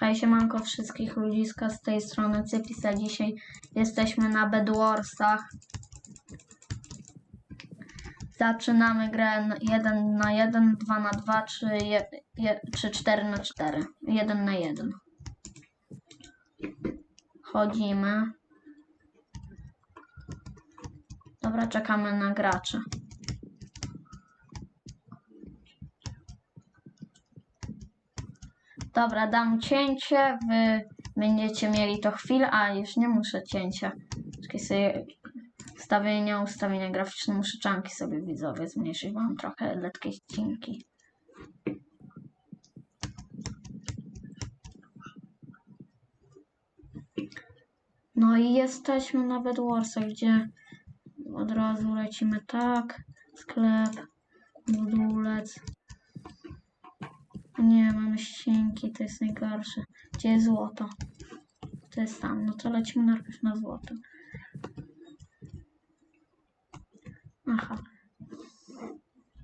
Hej, siemanko wszystkich ludziska z tej strony Cypisa. Dzisiaj jesteśmy na Bedwarsach. Zaczynamy grę 1 na 1, 2 na 2 czy, je, je, czy 4 na 4. 1 na 1. Chodzimy. Dobra, czekamy na graczy. Dobra, dam cięcie, wy będziecie mieli to chwilę, a już nie muszę cięcia. Czekaj sobie ustawienia, ustawienia graficzne, muszę czanki sobie widzowie zmniejszyć, bo mam trochę letkie ścinki. No i jesteśmy na Bedwarsach, gdzie od razu lecimy tak, sklep, budulec. Nie, mamy ścienki, to jest najgorsze. Gdzie jest złoto? To jest tam, no to lecimy najpierw na złoto. Aha.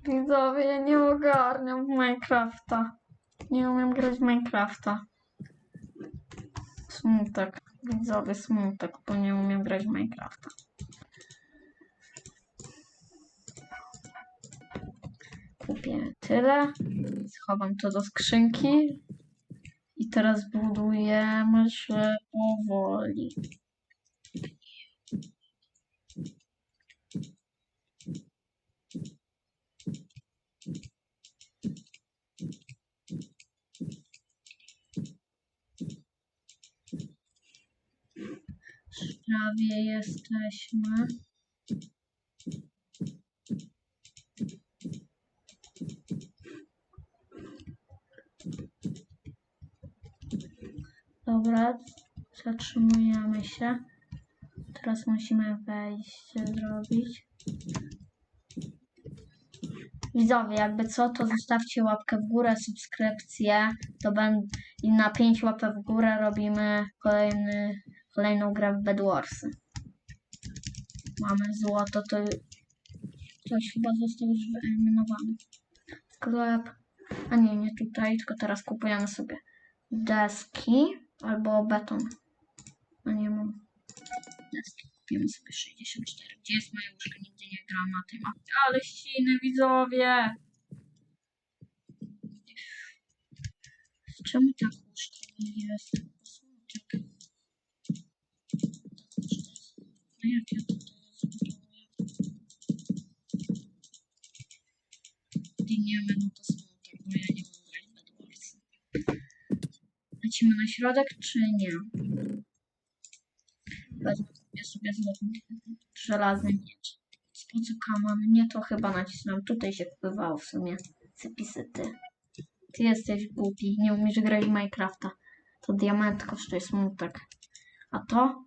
Widzowie, ja nie ogarniam Minecrafta. Nie umiem grać w Minecrafta. Smutek. Widzowie, smutek, bo nie umiem grać w Minecrafta. Kupię tyle. Schowam to do skrzynki. I teraz budujemy się powoli. Prawie jesteśmy. Dobra, zatrzymujemy się. Teraz musimy wejście zrobić. Widzowie, jakby co, to zostawcie łapkę w górę, subskrypcję. To będę i na 5 łapek w górę robimy kolejny, kolejną grę w Bedwarsy. Mamy złoto, to ktoś chyba został już wyeliminowany. Sklep. A nie, nie tutaj, tylko teraz kupujemy sobie deski albo beton. No nie mam. Kupimy sobie 64. Gdzie jest moja łóżka? Nigdzie nie gram na tym. Ale ściny, widzowie! Czemu tak łóżko nie jest? Smutek. Lecimy na środek, czy nie? Wezmę sobie złoty żelazny miecz. Po co kaman? Nie to chyba nacisnąłem. Tutaj się wpływało w sumie. Zapisy ty. Ty jesteś głupi. Nie umiesz grać w Minecrafta. To diament kosztuje smutek. A to?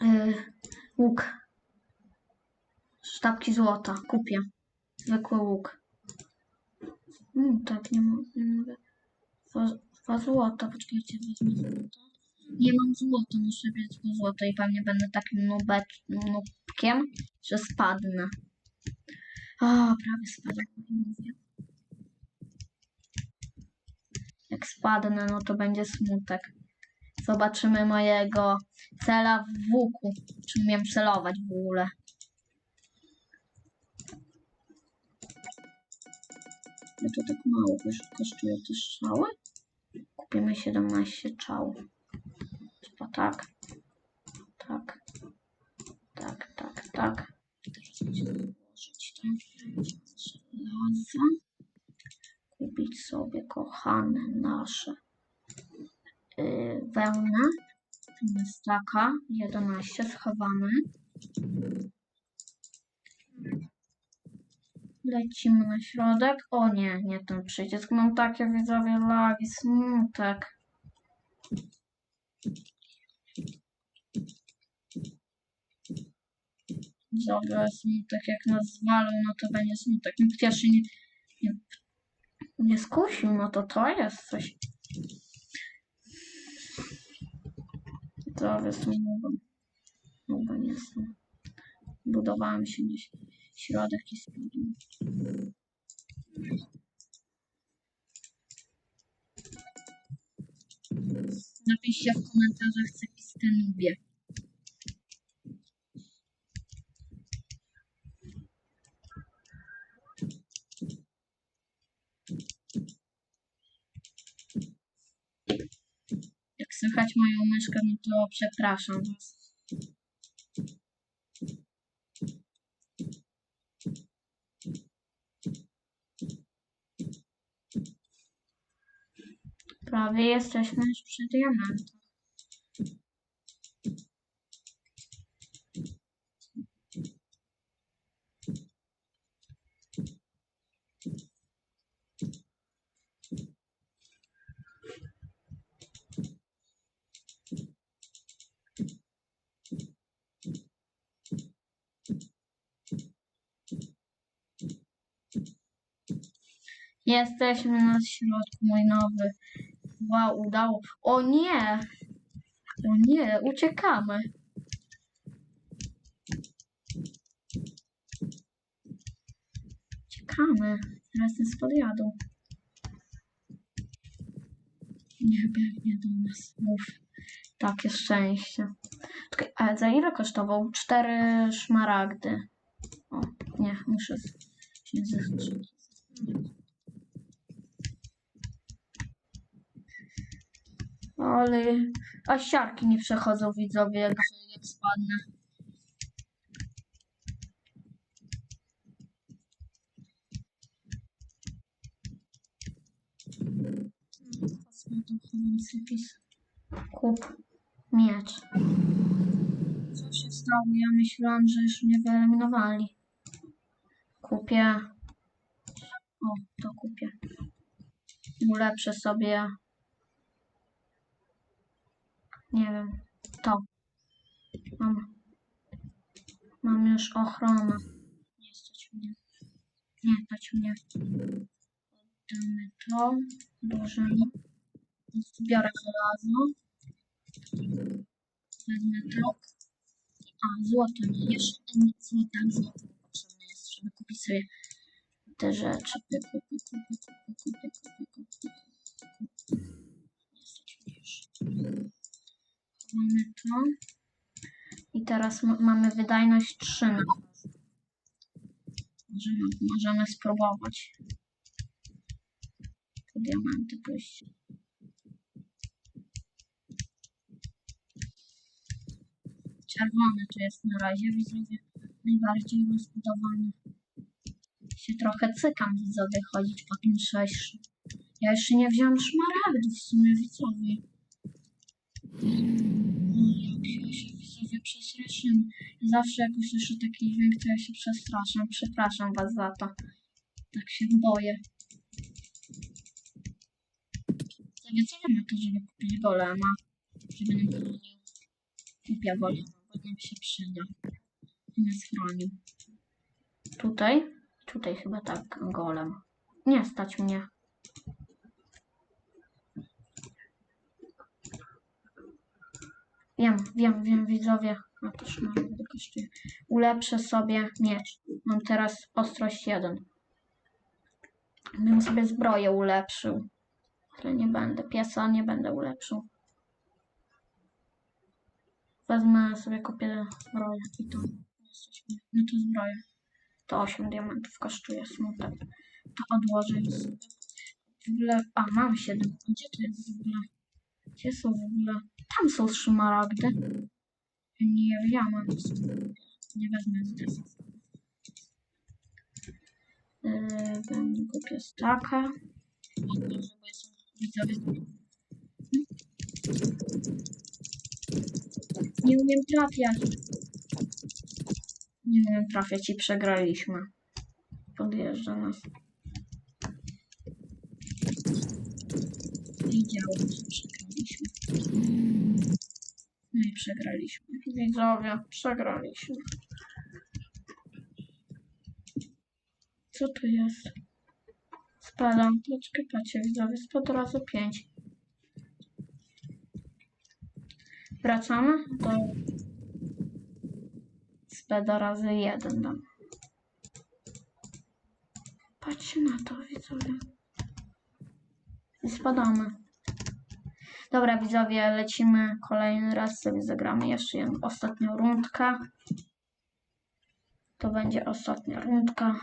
Yy, łuk. Sztabki złota. Kupię. Zwykły łuk. Mm, tak, nie mogę. Dwa, złota. Poczekajcie, wezmę złoto. Nie mam złota, muszę mieć po złoto i pewnie będę takim nubek, nubkiem, że spadnę. O, prawie spadłem, mówię. Jak spadnę, no to będzie smutek. Zobaczymy mojego cela w łuku. Czy umiem celować w ogóle. No to tak mało kosz- kosztuje te strzały. Kupimy 17 czałów. Chyba tak. Tak. Tak, tak, tak. Kupić sobie, kochane nasze yy, wełnę. Jest taka, 11, schowamy. Lecimy na środek. O nie, nie ten przycisk. Mam takie widzowie lagi, smutek. Dobra, smutek jak nas zwalą, no to będzie smutek. Nikt jeszcze nie, nie, nie skusił, no to to jest coś. Zdrowie smugą. Smugą nie są. Budowałem się ś- środek i spadłem. Napiszcie w komentarzach cepiste nubie. Jak słychać moją myszkę, no to przepraszam was. Prawie jesteśmy już przy diamentach. Jesteśmy na środku, mój nowy. Wow, udało. O nie! O nie, uciekamy. Uciekamy. Teraz jest podjadą. Nie biegnie do nas. Uff. Takie szczęście. Czekaj, za ile kosztował? Cztery szmaragdy. O, nie, muszę się. Ale a siarki nie przechodzą widzowie, jak, jak spadnę. Kup miecz. Co się stało? Ja myślałam, że już mnie wyeliminowali. Kupię. O, to kupię. Ulepszę sobie nie wiem, to. Mam. Mam już ochronę. Nie stać mnie. Nie stać mnie. Oddamy to. Odłożymy. Zbiorę żelazo. Wezmę to. A, złoto nie. Jeszcze nie złota. Złoto potrzebne jest, żeby kupić sobie te rzeczy. Nie stać mnie już. Mamy to. I teraz ma- mamy wydajność 3 na możemy, możemy spróbować. Po diamenty pójść. Czerwony to jest na razie, widzowie. Najbardziej rozbudowany. Się trochę cykam, widzowie, chodzić po tym 6. Ja jeszcze nie wziąłem szmaragdów w sumie, widzowie. Jak ja się widzowie przestraszyłem. Zawsze jak usłyszę taki dźwięk, to ja się przestraszam. Przepraszam was za to. Tak się boję. Sobie co na to, żeby kupić golema? Żeby nam chronił. Kupię golema, bo nam się przyda. I nas chronił. Tutaj? Tutaj chyba tak, golem. Nie stać mnie. Wiem, wiem, wiem, widzowie. A to szmaragdy kosztuje. Ulepszę sobie miecz. Mam teraz ostrość 1. Bym sobie zbroję ulepszył. Ale nie będę. Piesa nie będę ulepszył. Wezmę sobie kupię zbroję i to. No to zbroję. To 8 diamentów kosztuje smutek. To odłożę. W ogóle. A, mam 7. Gdzie to jest w ogóle? Gdzie są w ogóle? Tam są szmaragdy. Nie wiem, nie wezmę z. Yy, będę kupię staka. Nie umiem trafiać. Nie umiem trafiać i przegraliśmy. Podjeżdża nas. Wiedziałem, że. No i przegraliśmy. Widzowie, przegraliśmy. Co tu jest? Spadam. Poczekaj, patrzcie, widzowie, spod razu 5. Wracamy do speda razy 1 dam. Patrzcie na to, widzowie. I spadamy. Dobra, widzowie, lecimy kolejny raz sobie zagramy jeszcze jedną ostatnią rundkę. To będzie ostatnia rundka.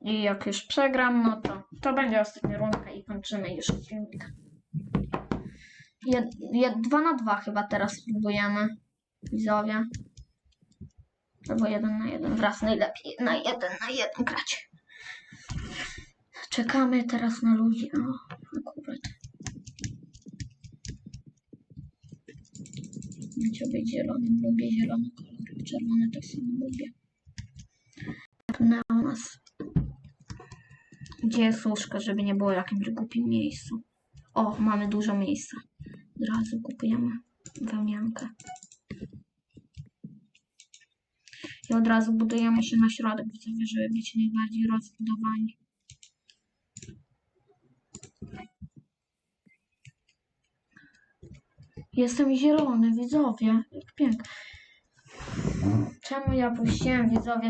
I jak już przegram, no to to będzie ostatnia rundka i kończymy już filmik. Jed, jed, dwa na dwa chyba teraz spróbujemy, widzowie. Albo jeden na jeden, wraz najlepiej na jeden na jeden grać. Czekamy teraz na ludzi. O, Chciał być zielony, lubię zielony kolor. Czerwony tak samo lubię. Na nas. Gdzie jest łóżko, żeby nie było jakimś głupim miejscu. O, mamy dużo miejsca. Od razu kupujemy wełniankę. I od razu budujemy się na środek, żeby być najbardziej rozbudowani. Jestem zielony, widzowie. Jak pięknie. Czemu ja puściłem widzowie?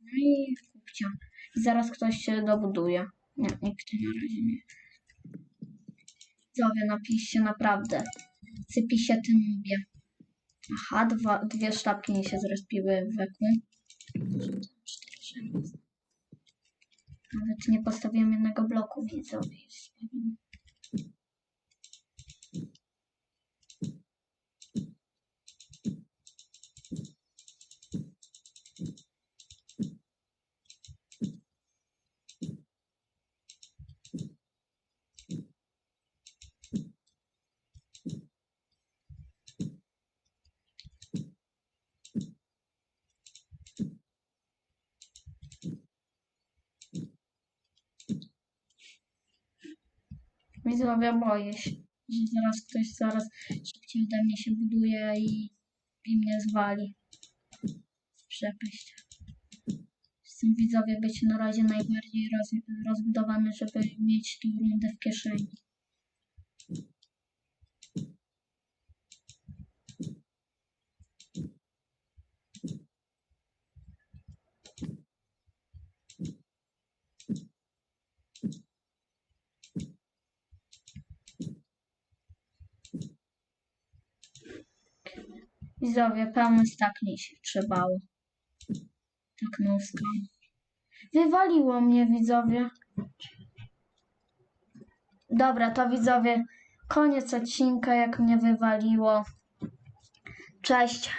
No i kupcia. I zaraz ktoś się dobuduje. Nie, nikt na razie nie. Widzowie, napiszcie naprawdę. Sypi się tym lubię. Aha, dwa, dwie sztabki mi się zrespiły w weku. Nawet nie postawiłem jednego bloku, widzowie. Jest pewien. Widzowie, boję się, że zaraz ktoś zaraz szybciej ode mnie się buduje i, i mnie zwali. Przepaść. Chcę widzowie być na razie najbardziej roz, rozbudowany, żeby mieć tą rundę w kieszeni. Widzowie, pełny stak mi się trzymało. Tak nóżka. Wywaliło mnie, widzowie. Dobra, to widzowie, koniec odcinka, jak mnie wywaliło. Cześć.